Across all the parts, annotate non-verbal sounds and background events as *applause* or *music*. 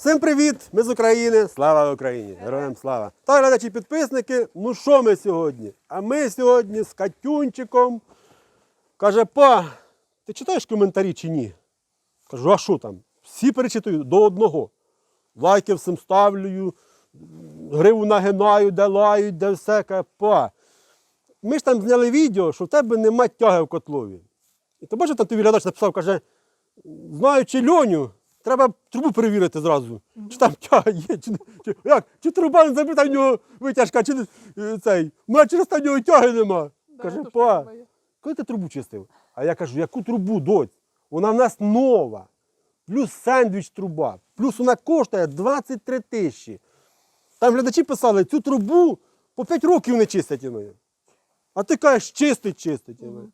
Всім привіт! Ми з України. Слава Україні! Героям слава! Та глядачі підписники. Ну що ми сьогодні? А ми сьогодні з Катюнчиком. Каже, па, ти читаєш коментарі чи ні? Кажу, а що там? Всі перечитую до одного. Лайки всім ставлю, гриву нагинаю, де лають, де все. Каже, па. Ми ж там зняли відео, що в тебе нема тяги в котлові. І ти бачиш, там тобі глядач написав, каже, знаючи льоню, треба трубу перевірити зразу. Чи там тяга є, чи, не- чи, як, чи труба не забита в нього витяжка, чи е, цей. Мене через в нього тяги нема. Каже, па, коли ти трубу чистив? А я кажу, яку трубу, доць? Вона в нас нова. Плюс сендвіч труба. Плюс вона коштує 23 тисячі. Там глядачі писали, цю трубу по 5 років не чистять іною. А ти кажеш, чистить, чистить. іною.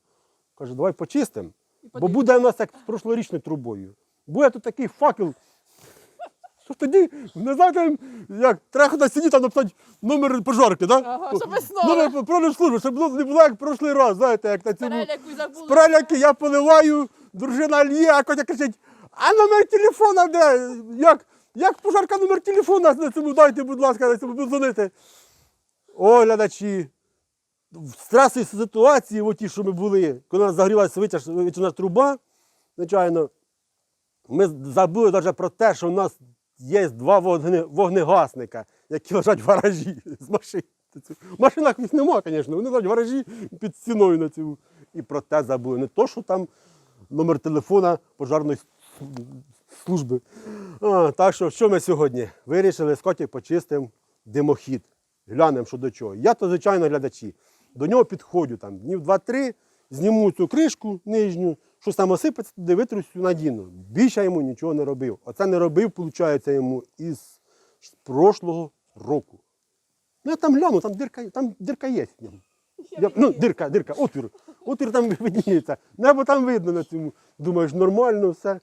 Каже, давай почистимо. Бо буде у нас як з прошлорічною трубою. Буде тут такий факел. Що тоді, не знаєте, як треба ходити сидіти, там написати номер пожарки, так? Ага, щоб весною. Номер продажслужби, щоб не було як в прошлий раз, знаєте, як на цьому. Переляку забули. Переляки я поливаю, дружина лє, а Котя кричить, а номер телефона де? Як, як пожарка номер телефона на цьому дайте, будь ласка, на цьому подзвонити. О, глядачі, в стресовій ситуації, от ті, що ми були, коли у нас загорілася витяжна труба, звичайно, ми забули навіть про те, що у нас є два вогне, вогнегасника, які лежать в гаражі з машин. В машинах їх нема, звісно, вони лежать в гаражі під стіною на цю. І про те забули. Не то, що там номер телефона пожарної служби. А, так що, що ми сьогодні? Вирішили з Коті почистимо димохід. Глянемо, що до чого. Я то, звичайно, глядачі. До нього підходжу там днів 2-3, зніму цю кришку нижню, щось там осипеться, туди витрусю, надіну. Більше я йому нічого не робив. Оце не робив, виходить, йому із прошлого року. Ну я там гляну, там дирка, там дирка є. Я, ну, дирка, дирка, отвір. Отвір там *laughs* видніється. Небо там видно на цьому. Думаєш, нормально все.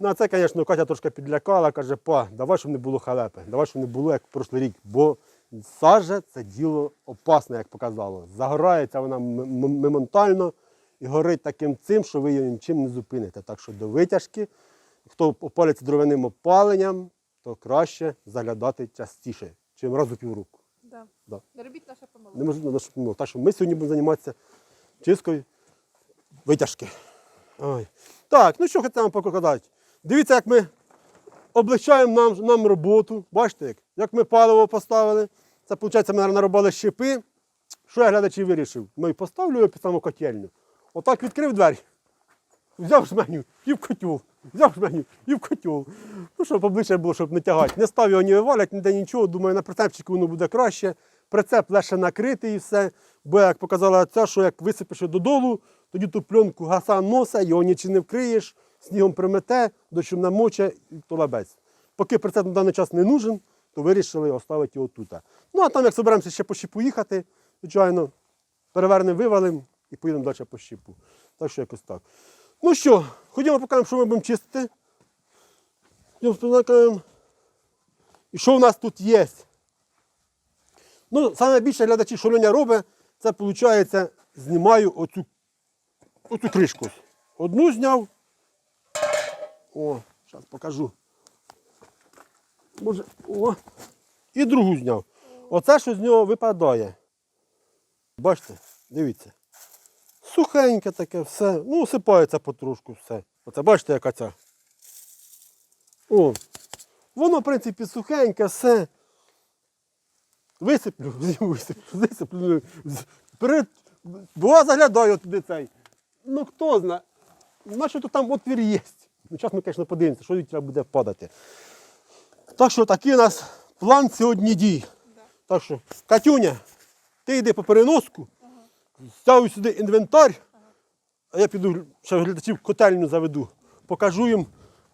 Ну, а це, звісно, Катя трошки підлякала, каже, па, давай, щоб не було халепи, давай, щоб не було, як в прошлий рік, бо сажа це діло опасне, як показало. Загорається вона моментально і горить таким цим, що ви її нічим не зупините. Так що до витяжки, хто опалюється дровяним опаленням, то краще заглядати частіше, чим раз у півроку. Да. Да. Не робіть наша помилка. Не можна наш помилок. Так що ми сьогодні будемо займатися чисткою витяжки. Ой. Так, ну що хотів вам показати. Дивіться, як ми облегчаємо нам, нам роботу. Бачите, як? як ми паливо поставили. Це, виходить, ми наробили щепи. Що я глядачі вирішив? Ми поставлю його під саму котельню. Отак відкрив двері. Взяв жменю і в котел. Взяв жменю і в котел. Ну, щоб поближче було, щоб не тягати. Не став його ні вивалять, ніде нічого. Думаю, на прицепчику воно буде краще. Прицеп лише накритий і все. Бо, як показала ця, що як висипеш додолу, тоді ту пленку гаса носа, його нічим не вкриєш, снігом примете, дощом намоче і лабець. Поки прицеп на даний час не нужен, то вирішили оставити його тут. Ну, а там, як зберемося ще по щепу звичайно, перевернемо, вивалимо і поїдемо далі по щепу. Так що якось так. Ну що, ходімо покажемо, що ми будемо чистити. Ходімо покажемо. І що в нас тут є? Ну, саме глядачі, що Льоня робить, це виходить, знімаю оцю, оцю кришку. Одну зняв. О, зараз покажу. Може, о. І другу зняв. Оце, що з нього випадає. Бачите, дивіться. Сухеньке таке все. Ну, осипається потрошку все. Оце бачите, яка ця. О. Воно, в принципі, сухеньке, все. Висиплю, *laughs* висиплю, висиплю. Перед... Бува заглядаю туди цей. Ну хто знає. Наче то там отвір є. Ну, зараз ми, звісно, подивимося, що від треба буде падати. Так що такий у нас план сьогодні дій. Так що, Катюня, ти йди по переноску, ставлю сюди інвентар, а я піду ще глядачів котельню заведу. Покажу їм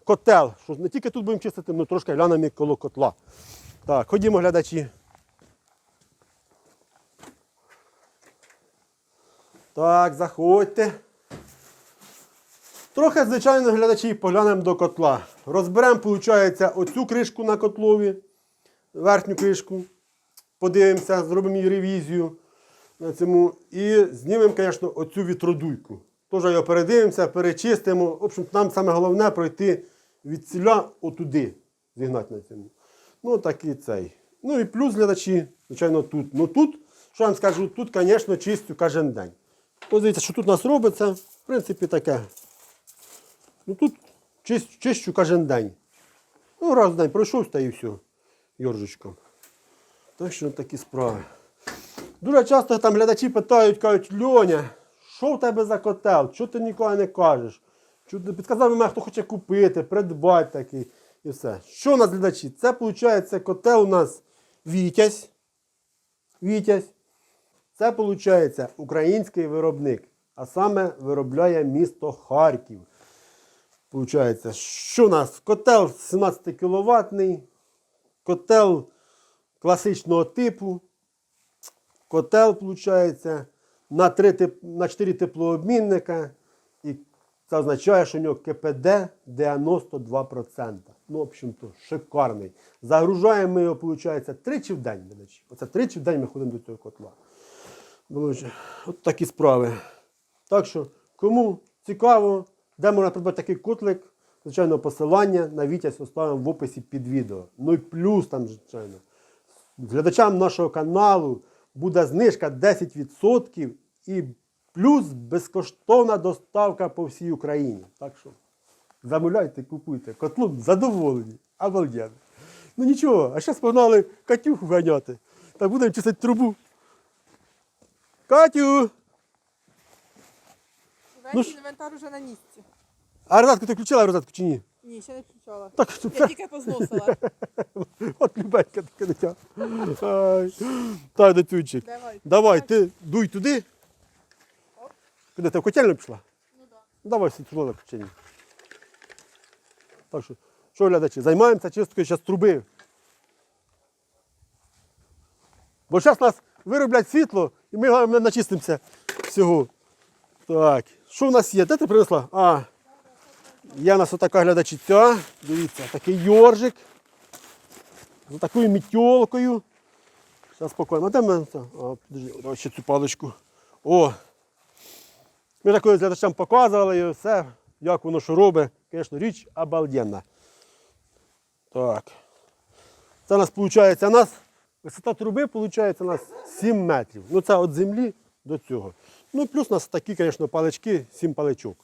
котел. Що не тільки тут будемо чистити, але трошки глянемо коло котла. Так, ходімо, глядачі. Так, заходьте. Трохи, звичайно, глядачі, поглянемо до котла. Розберемо, виходить, оцю кришку на котлові, верхню кришку. Подивимося, зробимо її ревізію на цьому. І знімемо, звісно, оцю вітродуйку. Теж його передивимося, перечистимо. В общем, нам саме головне пройти від ціля отуди. зігнати на цьому. Ну, такий цей. Ну і плюс глядачі, звичайно, тут. Ну тут, що я вам скажу, тут, звісно, чистю кожен день. Ось дивіться, що тут у нас робиться, в принципі, таке. Ну тут чищу, чищу кожен день. Ну, раз в день пройшов та і все, йоржичком. Так що такі справи. Дуже часто там глядачі питають, кажуть, Льоня, що в тебе за котел? Чого ти ніколи не кажеш? Підказав мене, хто хоче купити, придбати такий і все. Що у нас глядачі? Це виходить котел у нас Вітязь. Вітязь. Це виходить український виробник, а саме виробляє місто Харків. Получається, що у нас? Котел 17 кВт, котел класичного типу. Котел, виходить, на, 3, на 4 теплообмінника. І це означає, що у нього КПД 92%. Ну, в общем-то, шикарний. Загружаємо ми його, виходить, тричі в день, глядачі. Оце тричі в день ми ходимо до цього котла. Друзі, от такі справи. Так що, кому цікаво, де можна придбати такий котлик, звичайно, посилання на Вітязь оставимо в описі під відео. Ну і плюс там, звичайно, глядачам нашого каналу буде знижка 10% і плюс безкоштовна доставка по всій Україні. Так що замовляйте, купуйте. Котлу задоволені. Обалденно. Ну нічого, а зараз погнали Катюху ганяти. Та будемо чистити трубу. Катю! Весь Ну інвентар уже на місці. А розетку ти включила розетку чи ні? Ні, ще не включала. Так, Я це, тільки позносила. *laughs* от любенька таке дитя. Ай. Так, дитючик. Давай. Давай, ти дуй туди. Куди ти в котельну пішла? Ну да. Давай сюди на включення. Так що, що, глядачі, займаємося чисткою зараз труби. Бо зараз нас вироблять світло і ми головне, начистимося всього. Так, що в нас є? Де ти принесла? А, є у нас отака глядачиця. Дивіться, такий йоржик. З такою мітьолкою. Зараз спокійно. А де в мене? А, давай ще цю паличку. О, ми такою глядачам показували і все, як воно що робить. Звісно, річ обалденна. Так. Це у нас виходить, у нас висота труби виходить у нас 7 метрів. Ну це від землі до цього. Ну і плюс у нас такі, звісно, палички, 7 паличок.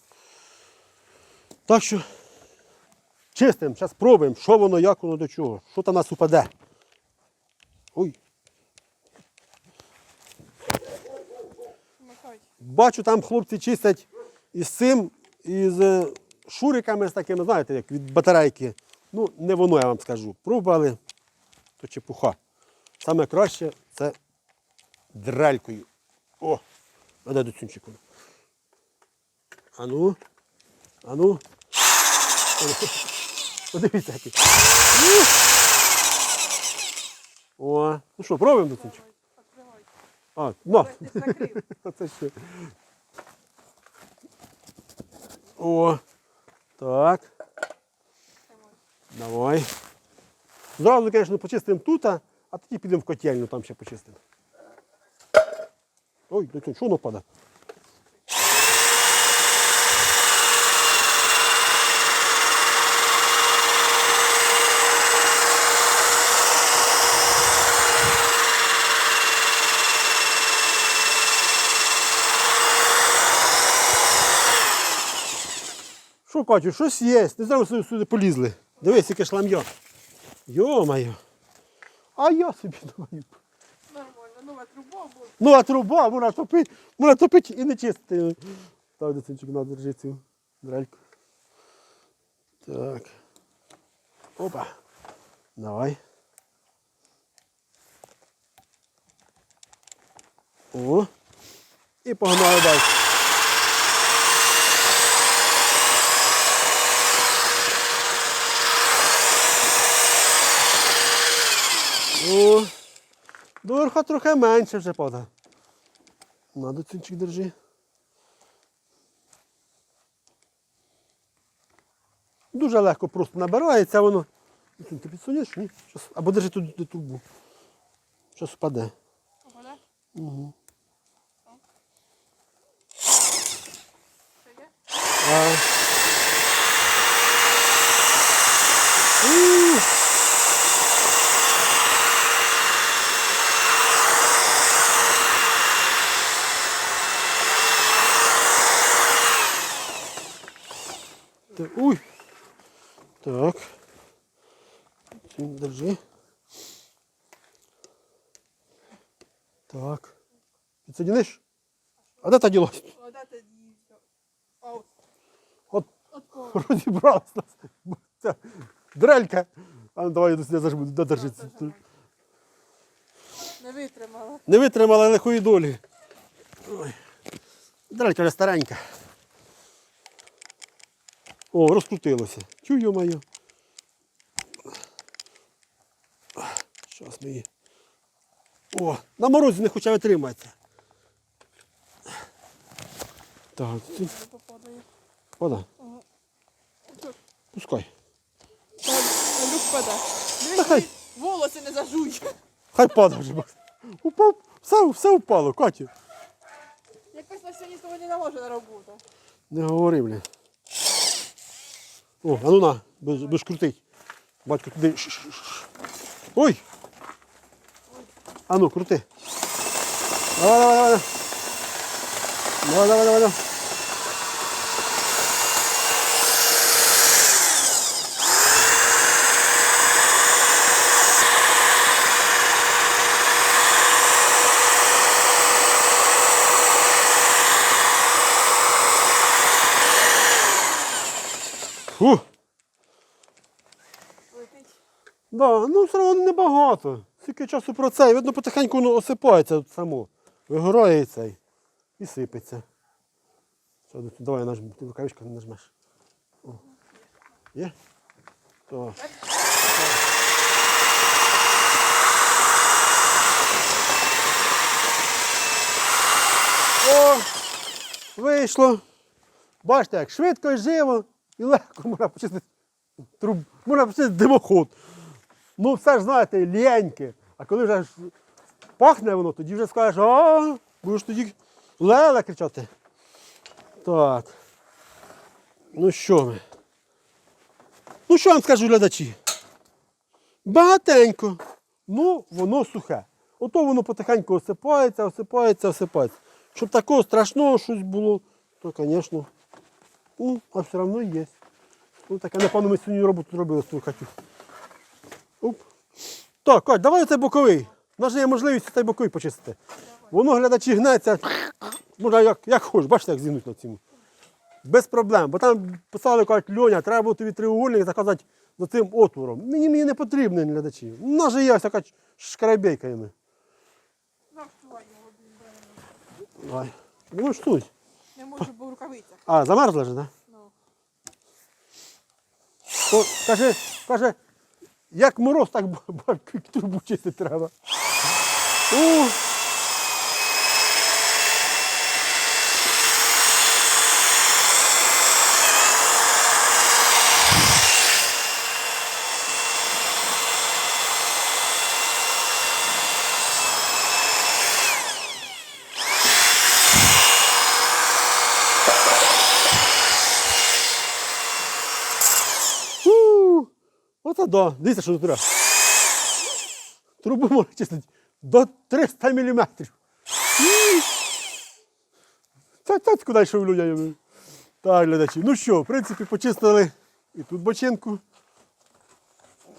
Так що чистимо, зараз пробуємо, що воно, як воно до чого. Що там нас упаде. Ой. Бачу, там хлопці чистять із цим, із шуриками з такими, знаєте, як від батарейки. Ну, не воно, я вам скажу. Пробували, то чепуха. Саме краще це дрелькою. О! А де до цюнчику? Ану. Ану. *laughs* Подивіться, який. Ну. О, ну що, пробуємо? Відкривай. А, на. *laughs* Оце ще. О, так. Давай. Зразу, звісно, почистимо тут, а тоді підемо в котельню, там ще почистимо. Ой, до що воно? Катю, щось є. Не знаю, сюди, сюди полізли. Дивись, яке шлам'я. Йо-моє. А я собі думаю. Нормально. Нова труба буде. Ну, а труба, вона топить, вона топить і не чистити. Так, дитинчик, на, держи цю дрельку. Так. Опа. Давай. О. І погнали далі. О. До верха трохи менше вже падає. На доцінчик держи. Дуже легко просто набирається воно. Ти підсунеш? Ні? Щас- Або держи тут до трубу. Щас впаде. Ого, Угу. А. Ух. Уй. Так. Держи. Так. Підсоединиш? А де та. А от, От от *laughs* кого? розібралась дрелька. А ну давай я сюди зажму, додержи. Не витримала. Не витримала лихої долі. Ой. Дрелька вже старенька. О, розкрутилося. Чую мою. Щас ми її. О, на морозі не хоче витриматися. Так, попадає. вода. Пускай. Люк паде. хай. Дивись, волоси не зажуй. Хай падає вже. Упав, все, все впало, Катю. Якось на сьогодні сьогодні не може на роботу. Не говори, бля. О, а ну на, будеш, крутить. Батько туди. Ой! А ну, крути. Давай, давай, давай. Давай, давай, давай. Фу. Да, ну все одно небагато. Скільки часу про це, видно, потихеньку воно осипається само. Вигорає цей і сипеться. Що, ну, давай нажми, ти рукавичка не нажмеш. О. Є? Так. О, вийшло. Бачите, як швидко і живо і легко можна почистити труб, можна почистити димоход. Ну, все ж знаєте, лєньке. А коли вже пахне воно, тоді вже скажеш, а будеш тоді леле кричати. Так. Ну що ми? Ну що вам скажу глядачі? Багатенько. Ну, воно сухе. Ото воно потихеньку осипається, осипається, осипається. Щоб такого страшного щось було, то, звісно, ну, а все одно є. Ну, таке, напевно, ми сьогодні роботу зробили з тою хатю. Оп. Так, Кать, давай оцей боковий. У нас же є можливість цей боковий почистити. Воно глядачі гнеться. Можна як, як хочеш, бачите, як зігнуть на цьому. Без проблем. Бо там писали, кажуть, Льоня, треба було тобі треугольник заказати за цим отвором. Мені мені не потрібно глядачі. У нас же є ось така шкарабейка. Давай. Ну штусь. Можу, бо в рукавицях. А, замерзла ж, так? Да? Ну. То, каже, каже, як мороз, так бабки трубу чистити треба. У, Оце да. Дивіться, що тут треба. Трубу можна чистити до 300 мм. Це це куди йшов людям. Так, глядачі. Ну що, в принципі, почистили і тут бочинку.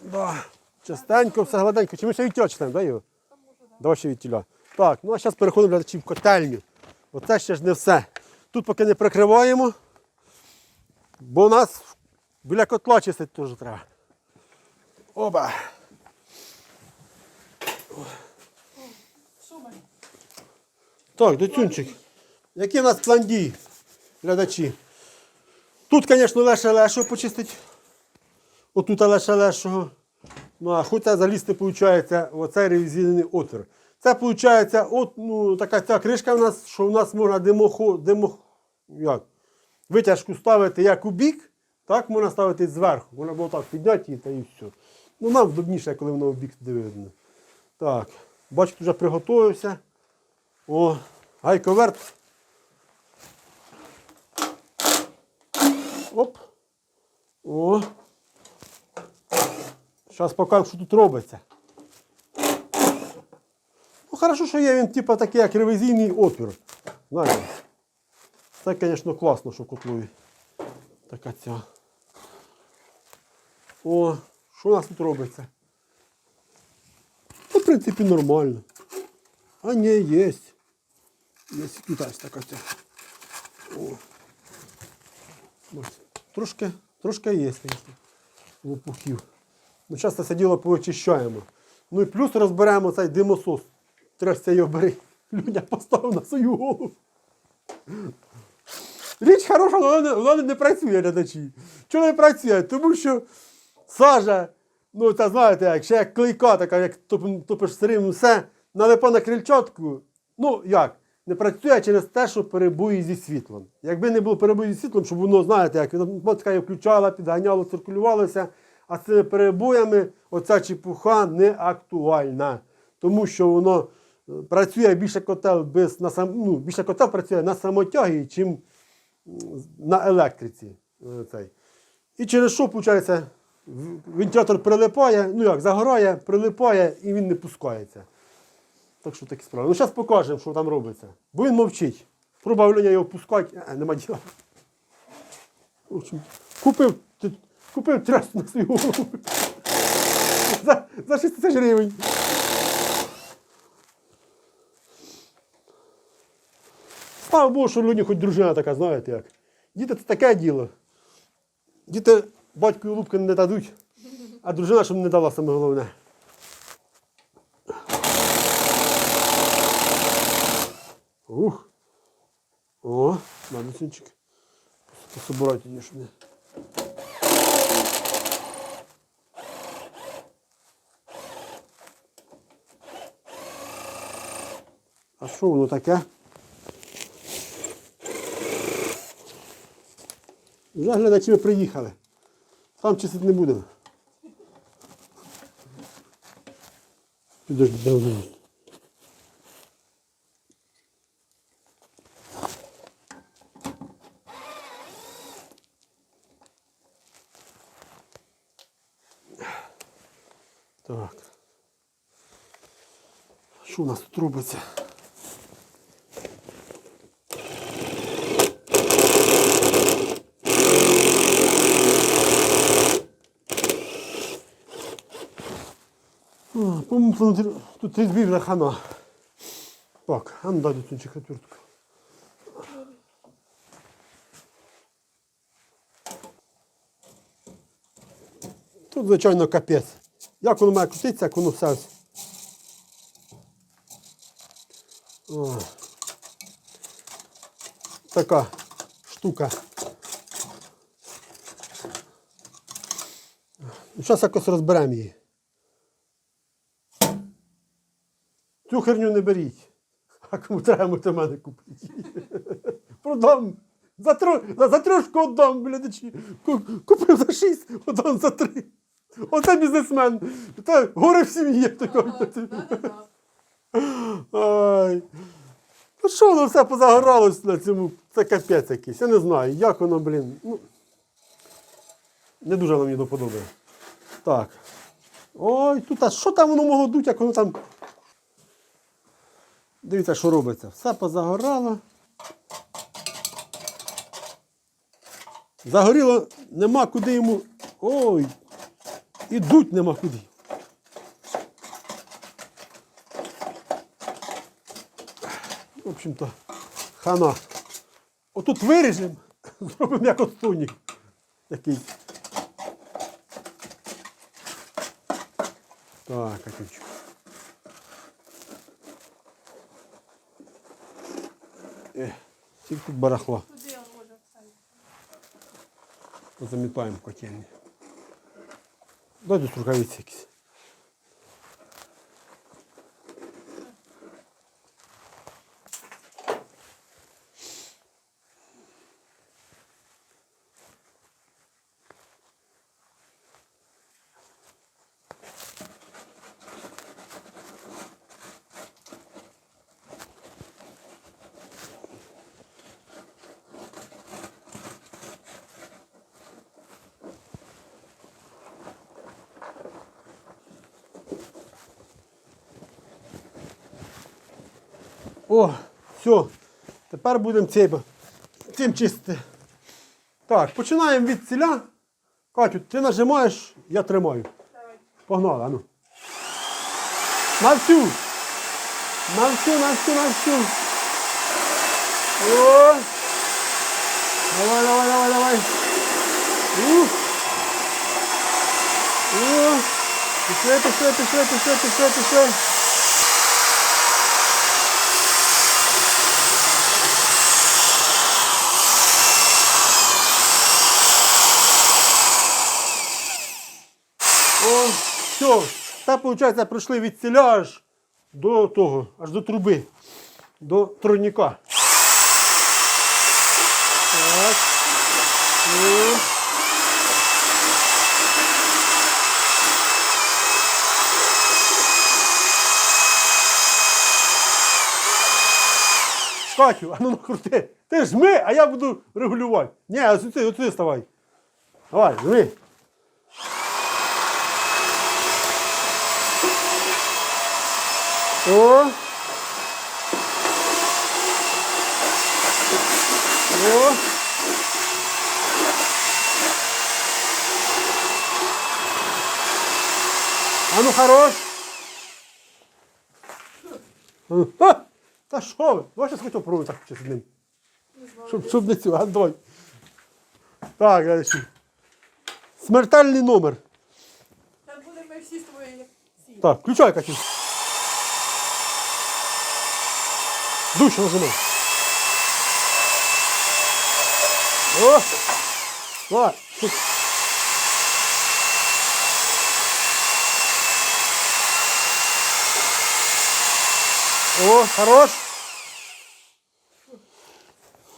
Да. Частенько, все гладенько. Чи ми ще відтіля читаємо, да, його? Давай ще відтіля. Так, ну а зараз переходимо глядачі в котельню. Оце ще ж не все. Тут поки не прикриваємо, бо у нас біля котла чистити теж треба. Оба. Так, доцюнчик. Який у нас план дій, глядачі? Тут, звісно, леше лешого почистить. Отут леше лешого. Ну, а хоча залізти, виходить, в оцей ревізійний отвір. Це виходить, от, ну, така ця кришка в нас, що в нас можна димоход, димо, як? витяжку ставити як у бік, так можна ставити зверху. Можна було так підняти її та і все. Ну, нам вдобніше, коли воно в бік видно. Так, бачите, вже приготувався. О, гайковерт. Оп. О. Зараз покажу, що тут робиться. Ну, хорошо, що є він, типу, такий, як ревізійний отвір. Знаєте. Це, звісно, класно, що в. Така ця О, що у нас тут робиться? Та, в принципі, нормально. А ні, є. Є якась така ця. О. Трошки, трошки є, звісно, лопухів. Ну, часто це діло поочищаємо. Ну і плюс розберемо цей димосос. Трясся його бери. Людя поставив на свою голову. Річ хороша, але вона, не- працює глядачі. Чому не працює? Тому що сажа, ну це знаєте, як ще як клейка, така, як топиш сирим, все, налипа на крильчатку. Ну як? Не працює через те, що перебої зі світлом. Якби не було перебою зі світлом, щоб воно, знаєте, як мотка її включала, підганяло, циркулювалося, а з цими перебоями оця чепуха не актуальна. Тому що воно е, працює більше котел без на сам, ну, більше котел працює на самотягі, чим на електриці. е, Цей. І через що, виходить, вентилятор прилипає, ну як, загорає, прилипає і він не пускається. Так що такі справи. Ну, зараз покажемо, що там робиться. Бо він мовчить. Пробував Леня його пускати, а, нема діла. Купив, купив тряску на свою голову. За, за 6 тисяч гривень. Слава Богу, що люди хоч дружина така, знаєте як. Діти це таке діло. Діти батькові лупки не дадуть, а дружина, щоб не дала саме головне. Ух. О, надо синчик. Пособирать її, щоб не. А що воно таке? Вже глядачі приїхали. Там чистити не будемо. Підожди, де воно? Так. Що у нас тут робиться? О, По-моєму, тут- тут вже хана. Так, а ну дай до цю. Тут, звичайно, капець. Як воно має крутитися, як воно все. О. Така штука. Ну, Зараз якось розберемо її. Цю херню не беріть. А кому треба, можете мене купити. Продам. За, тро... за, за трошку віддам, глядачі. Купив за шість, віддам за три. Оце бізнесмен. Та горе в сім'ї. кажуть. Ай. Ну що воно все позагоралось на цьому? Це капець якийсь. Я не знаю, як воно, блін. Ну, не дуже воно мені доподобає. Так. Ой, тут, а що там воно могло дути, як воно там. Дивіться, що робиться. Все позагорало. Загоріло, нема куди йому. Ой! І дуть нема куди. В общем-то, хана. Отут виріжемо, *laughs* зробимо як отстойник. Який. Так, Катюнчик. Замітаємо він? Позамітаємо котельні. Дай тут рукавиці якісь. О, все. Тепер будемо цим, цим чистити. Так, починаємо від ціля. Катю, ти нажимаєш Я тримаю. Погнали, ану. На всю. На всю, на всю, на всю. О! Давай, давай, давай, давай. Ух. О! Пішли, пішли, пішли, пішли, пішли, пішли. О, все. Та, виходить, пройшли від ціля аж до того, аж до труби, до тройника. Так. О. Катю, а ну накрути. Ти жми, а я буду регулювати. Ні, ось сюди ставай. Давай, жми. О. О. А ну хорош. А ну, а! Та що ви? Давай щось хотів пробувати так щось з ним. Щоб, щоб не цю, а давай. Так, дальше. Смертельний номер. Так будемо ми всі з тобою як ці. Так, включай, Катю. Душ нажимай. О! Давай. О, хорош.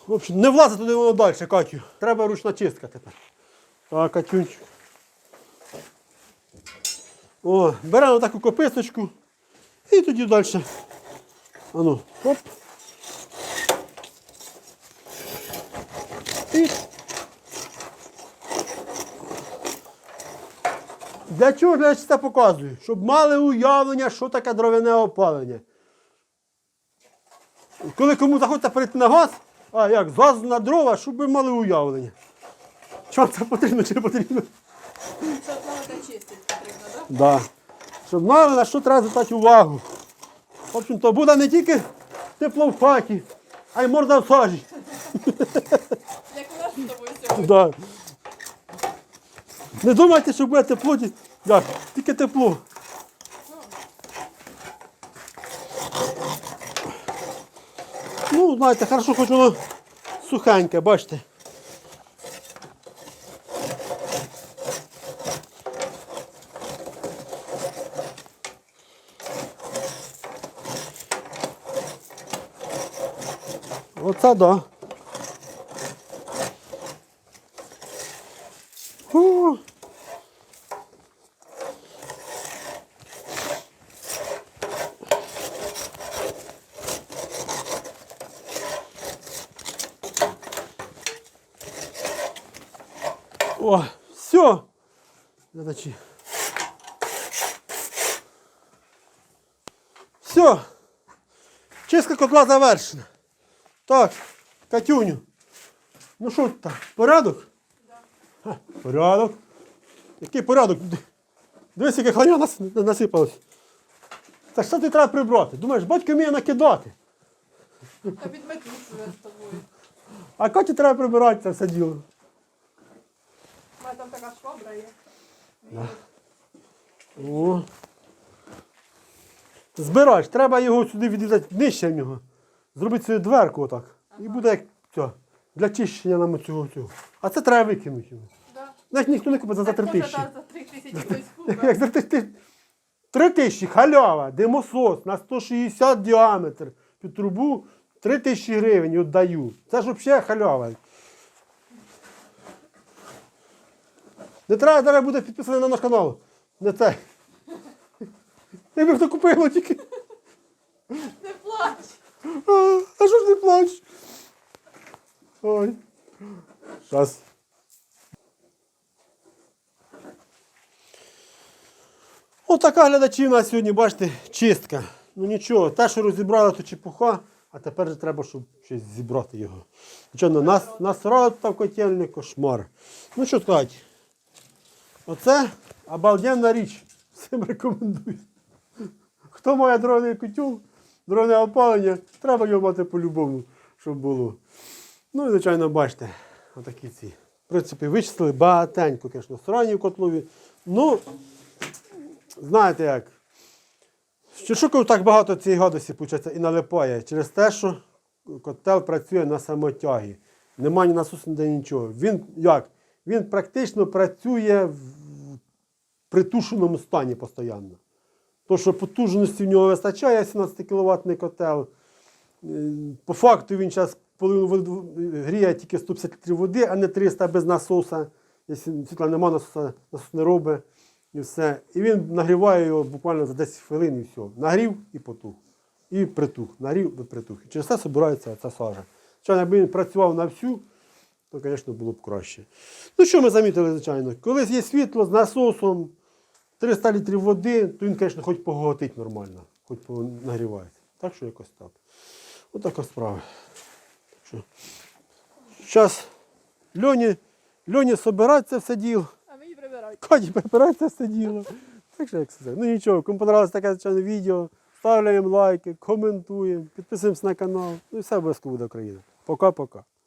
В общем, не влазить туди воно далі, Катю. Треба ручна чистка тепер. Так, Катюнчик. О, беремо таку кописочку і тоді далі. Ану, хоп. І. Для чого я це показую? Щоб мали уявлення, що таке дровяне опалення. Коли кому захочеться перейти на газ, а як з газу на дрова, щоб ви мали уявлення. Що це потрібно чи не потрібно? Щоб так? Да. Щоб знали, на що треба звертати увагу. В общем-то, буде не тільки тепло в хаті, а й морда в сажі. *laughs* Як у нас з тобою сьогодні. *laughs* Да. Не думайте, що буде тепло, да, тільки тепло. Ну, знаєте, хорошо, хоч воно сухеньке, бачите. Оце да. Фу. О, все. Глядачі. Все. Котла завершена. Так, Катюню. Ну що там, порядок? Ха, Порядок. Який порядок? Дивись, яке хлання нас насипалось. Та що ти треба прибрати? Думаєш, батько вміє накидати. Та підмету вже з тобою. А Каті треба прибирати це все діло. У мене там така швабра є. О. Збираєш, треба його сюди відрізати нижче в нього. Зробити собі дверку отак. І буде як це, для чищення нам цього цього. А це треба викинути. Навіть ніхто не купить за, три тисячі. *laughs* три. Як за три тисячі. Три тисячі халява, димосос на 160 діаметр під трубу 3 тисячі гривень віддаю. Це ж взагалі халява. Не треба зараз буде підписаний на наш канал. Не це. Якби хто купило тільки. Не плач. А, а що ж не плач? Ой. Щас. Отака глядачі у нас сьогодні, бачите, чистка. Ну нічого, те, що розібрали, то чепуха, а тепер же треба, щоб щось зібрати його. Нічого, на нас насрав там котельний кошмар. Ну що сказати, оце обалденна річ. Всім рекомендую. Хто має дровний котел, дровне опалення, треба його мати по-любому, щоб було. Ну і, звичайно, бачите, отакі ці. В принципі, вичислили багатенько, звісно, срані в котлові. Ну, знаєте як. Що шукав так багато цієї гадості, і налипає через те, що котел працює на самотягі. Нема ні насосу, ніде нічого. Він як? Він практично працює в притушеному стані постійно. То, що потужності в нього вистачає 17 кВт котел. Е, По факту він зараз половину гріє тільки 150 літрів води, а не 300 без насоса. Якщо світла нема, насоса, насос не робить. І все. І він нагріває його буквально за 10 хвилин і все. Нагрів і потух. І притух. Нагрів і притух. І через це збирається ця сажа. Звичайно, якби він працював на всю, то, звісно, було б краще. Ну, що ми замітили, звичайно? Коли є світло з насосом, 300 літрів води, то він, звісно, хоч поготить нормально, хоч нагрівається. Так що якось так. Отака справа. Зараз Льоні, Льоні собирать це все діло. А мені прибирають. Прибирать це все діло. Так що як сказати. Ну нічого, кому понравилось таке звичайно відео, ставляємо лайки, коментуємо, підписуємося на канал. Ну і все обов'язково буде Україна. Пока-пока.